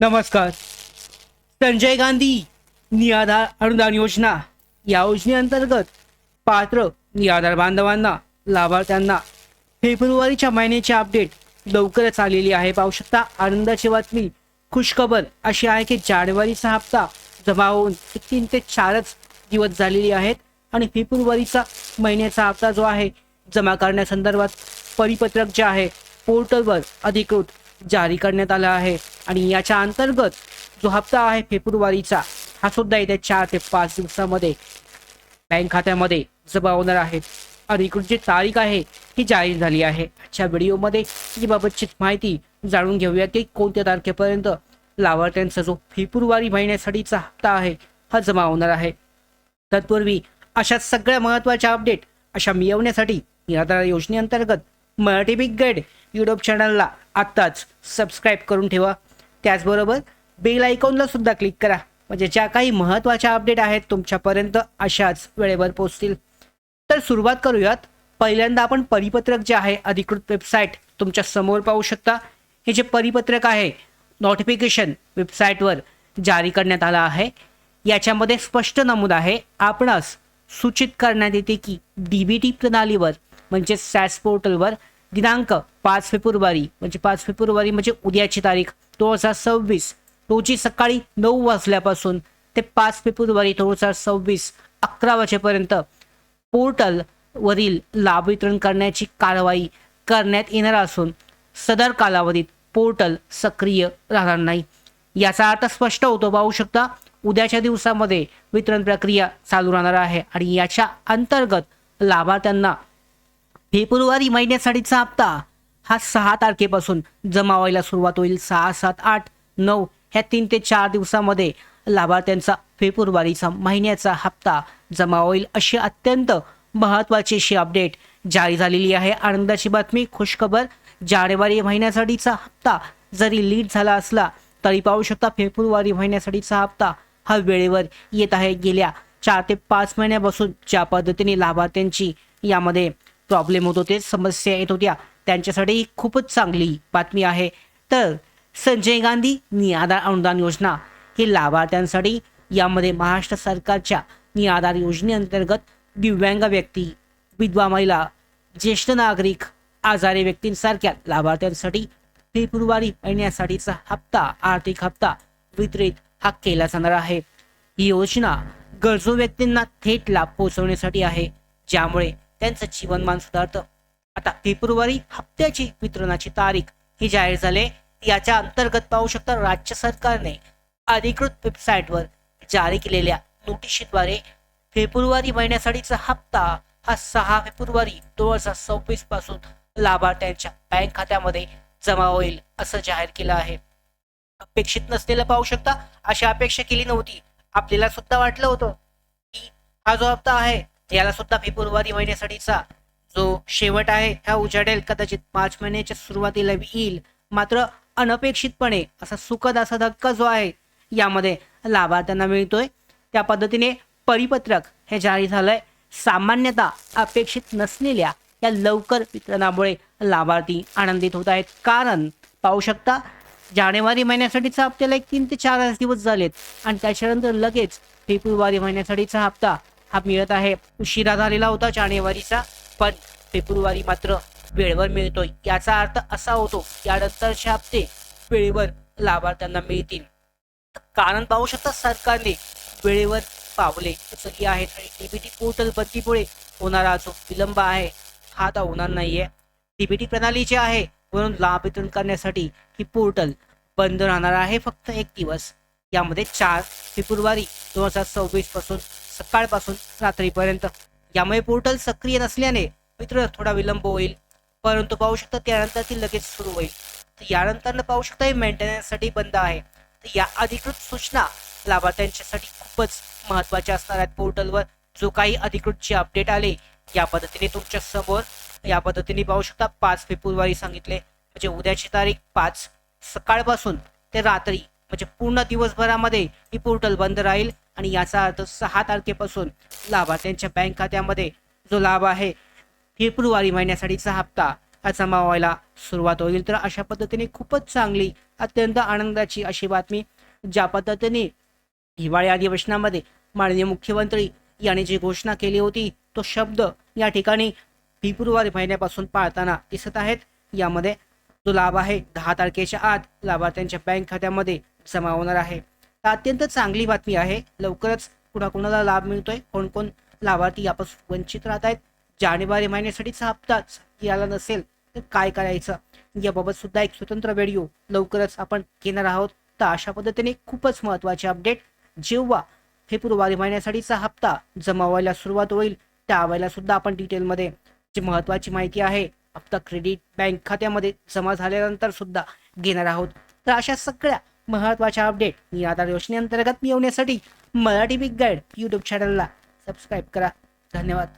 नमस्कार. संजय गांधी निराधार अनुदान योजना. या योजनेअंतर्गत पात्र निराधार बांधवांना लाभार्थ्यांना फेब्रुवारीच्या महिन्याची अपडेट लवकरच आलेली आहे. पाहू शकता आनंदाची बातमी. खुशखबर अशी आहे की जानेवारीचा हप्ता जमा होऊन तीन ते चारच दिवस झालेली आहेत आणि फेब्रुवारीचा महिन्याचा हप्ता जो आहे जमा करण्यासंदर्भात परिपत्रक जे आहे पोर्टलवर अधिकृत जारी करण्यात आला आहे. आणि याच्या अंतर्गत जो हप्ता आहे फेब्रुवारीचा हा सुद्धा येत्या चार ते पाच दिवसामध्ये बँक खात्यामध्ये जमा होणार आहे. अधिकृत जी तारीख आहे ही जाहीर झाली आहे. आजच्या व्हिडिओमध्ये याबाबतची माहिती जाणून घेऊया की कोणत्या तारखेपर्यंत लाभार्थ्यांचा जो फेब्रुवारी महिन्यासाठीचा हप्ता आहे हा जमा होणार आहे. तत्पूर्वी अशा सगळ्या महत्त्वाच्या अपडेट अशा मिळवण्यासाठी निराधार योजनेअंतर्गत मराठी बिग गाईड युट्यूब चॅनलला आत्ताच सबस्क्राईब करून ठेवा. त्याचबरोबर बेल आयकॉनला सुद्धा क्लिक करा. म्हणजे ज्या काही महत्त्वाच्या अपडेट आहेत तुमच्यापर्यंत अशाच वेळेवर पोहोचतील. तर सुरुवात करूयात. पहिल्यांदा आपण परिपत्रक जे आहे अधिकृत वेबसाईट तुमच्यासमोर पाहू शकता. हे जे परिपत्रक आहे नोटिफिकेशन वेबसाईटवर जारी करण्यात आलं आहे. याच्यामध्ये स्पष्ट नमूद आहे आपणास सूचित करण्यात येते की डी बी टी प्रणालीवर म्हणजे सॅस पोर्टलवर दिनांक पाच फेब्रुवारी म्हणजे पाच फेब्रुवारी म्हणजे उद्याची तारीख दोन हजार सव्वीस. रोजी सकाळी नऊ वाजल्यापासून ते पाच फेब्रुवारी दोन हजार सव्वीस अकरा वाजेपर्यंत पोर्टलवरील लाभ वितरण करण्याची कारवाई करण्यात येणार असून सदर कालावधीत पोर्टल सक्रिय राहणार नाही. याचा अर्थ स्पष्ट होतो. पाहू शकता उद्याच्या दिवसामध्ये वितरण प्रक्रिया चालू राहणार आहे आणि याच्या अंतर्गत लाभार्थ्यांना फेब्रुवारी महिन्यासाठीचा हप्ता. हा सहा तारखेपासून जमा व्हायला सुरुवात होईल. सहा सात आठ नऊ ह्या तीन ते चार दिवसामध्ये लाभार्थ्यांचा फेब्रुवारीचा महिन्याचा हप्ता जमा होईल अशी अत्यंत महत्त्वाची अशी अपडेट जारी झालेली आहे. आनंदाची बातमी खुशखबर जानेवारी महिन्यासाठीचा हप्ता जरी लीड झाला असला तरी पाहू शकता फेब्रुवारी महिन्यासाठीचा हप्ता हा वेळेवर येत आहे. गेल्या चार ते पाच महिन्यापासून ज्या पद्धतीने लाभार्थ्यांची यामध्ये प्रॉब्लेम होत होते समस्या येत होत्या. त्यांच्यासाठी ही खूपच चांगली बातमी आहे. तर संजय गांधी निआधार अनुदान योजना ही लाभार्थ्यांसाठी यामध्ये महाराष्ट्र सरकारच्या निआधार योजनेअंतर्गत दिव्यांग व्यक्ती विधवा महिला ज्येष्ठ नागरिक आजारी व्यक्तींसारख्या लाभार्थ्यांसाठी फेब्रुवारी महिन्यासाठीचा हप्ता आर्थिक हप्ता वितरित हा केला जाणार आहे. ही योजना गरजू व्यक्तींना थेट लाभ पोहोचवण्यासाठी आहे. ज्यामुळे त्यांचं जीवनमान सुधारतं. आता फेब्रुवारी हप्त्याची वितरणाची तारीख ही जाहीर झाले. याच्या अंतर्गत पाहू शकता राज्य सरकारने अधिकृत वेबसाईटवर जारी केलेल्या नोटिशीद्वारे फेब्रुवारी महिन्यासाठीचा हप्ता हा सहा फेब्रुवारी दोन हजार सव्वीसपासून लाभार्थ्यांच्या बँक खात्यामध्ये जमा होईल असं जाहीर केलं आहे. अपेक्षित नसलेलं पाहू शकता अशी अपेक्षा केली नव्हती. आपल्याला सुद्धा वाटलं होतं की हा जो हप्ता आहे याला सुद्धा फेब्रुवारी महिन्यासाठीचा जो शेवट आहे हा उजाडेल कदाचित मार्च महिन्याच्या सुरुवातीला येईल. मात्र अनपेक्षितपणे असा सुखद असा धक्का जो आहे यामध्ये लाभार्थ्यांना मिळतोय. त्या पद्धतीने परिपत्रक हे जारी झालंय. सामान्यतः अपेक्षित नसलेल्या या लवकर वितरणामुळे लाभार्थी आनंदित होत आहेत. कारण पाहू शकता जानेवारी महिन्यासाठीचा हप्त्याला एक तीन ते चार दिवस झालेत. आणि त्याच्यानंतर लगेच फेब्रुवारी महिन्यासाठीचा हप्ता हा मिळत आहे. उशिरा झालेला होता जानेवारीचा पण फेब्रुवारी मात्र वेळेवर मिळतोय. याचा अर्थ असा होतो यानंतरचे हप्ते वेळेवर लाभार्थ्यांना मिळतील. कारण पाहू शकता सरकारने वेळेवर पावले उचलली आहेत आणि डीबीटी पोर्टल बंदीमुळे होणारा जो विलंब आहे हा आता होणार नाहीये. डीबीटी प्रणाली जी आहे म्हणून लाभ वितरण करण्यासाठी ही पोर्टल बंद राहणार आहे फक्त एक दिवस. यामध्ये चार फेब्रुवारी दोन हजार सव्वीसपासून सकाळपासून रात्रीपर्यंत. यामुळे पोर्टल सक्रिय नसल्याने मित्र थोडा विलंब होईल. परंतु पाहू शकता त्यानंतर ती लगेच सुरू होईल. तर यानंतर पाहू शकता हे मेंटेनन्ससाठी बंद आहे. तर या अधिकृत सूचना लाभार्थ्यांच्यासाठी खूपच महत्त्वाच्या असणार आहेत पोर्टलवर जो काही अधिकृत जे अपडेट आले या पद्धतीने तुमच्यासमोर या पद्धतीने पाहू शकता पाच फेब्रुवारी सांगितले. म्हणजे उद्याची तारीख पाच. सकाळपासून ते रात्री म्हणजे पूर्ण दिवसभरामध्ये ही पोर्टल बंद राहील. आणि याचा अर्थ सहा तारखेपासून लाभार्थ्यांच्या बँक खात्यामध्ये जो लाभ आहे फेब्रुवारी महिन्यासाठीचा हप्ता जमा व्हायला सुरुवात होईल. तर अशा पद्धतीने खूपच चांगली अत्यंत आनंदाची अशी बातमी ज्या पद्धतीने हिवाळी अधिवेशनामध्ये माननीय मुख्यमंत्री यांनी जी घोषणा केली होती तो शब्द या ठिकाणी फेब्रुवारी महिन्यापासून पाळताना दिसत आहेत. यामध्ये जो लाभ आहे दहा तारखेच्या आत लाभार्थ्यांच्या बँक खात्यामध्ये जमा होणार आहे. तर अत्यंत चांगली बातमी आहे. लवकरच कुणाकुणाला लाभ मिळतोय. कोण कोण लाभार्थी यापासून वंचित राहत आहेत जानेवारी महिन्यासाठीचा हप्ताच याला नसेल तर काय करायचं? याबाबत सुद्धा एक स्वतंत्र व्हिडिओ लवकरच आपण घेणार आहोत. तर अशा पद्धतीने खूपच महत्त्वाचे अपडेट. जेव्हा फेब्रुवारी महिन्यासाठीचा हप्ता जमा व्हायला सुरुवात होईल त्यावेळेला सुद्धा आपण डिटेलमध्ये जी महत्वाची माहिती आहे हप्ता क्रेडिट बँक खात्यामध्ये जमा झाल्यानंतर सुद्धा घेणार आहोत. तर अशा सगळ्या महत्त्वाच्या अपडेट मी आधार योजनेअंतर्गत मिळवण्यासाठी मराठी बिग गाईड यूट्यूब चॅनलला सबस्क्राईब करा. धन्यवाद.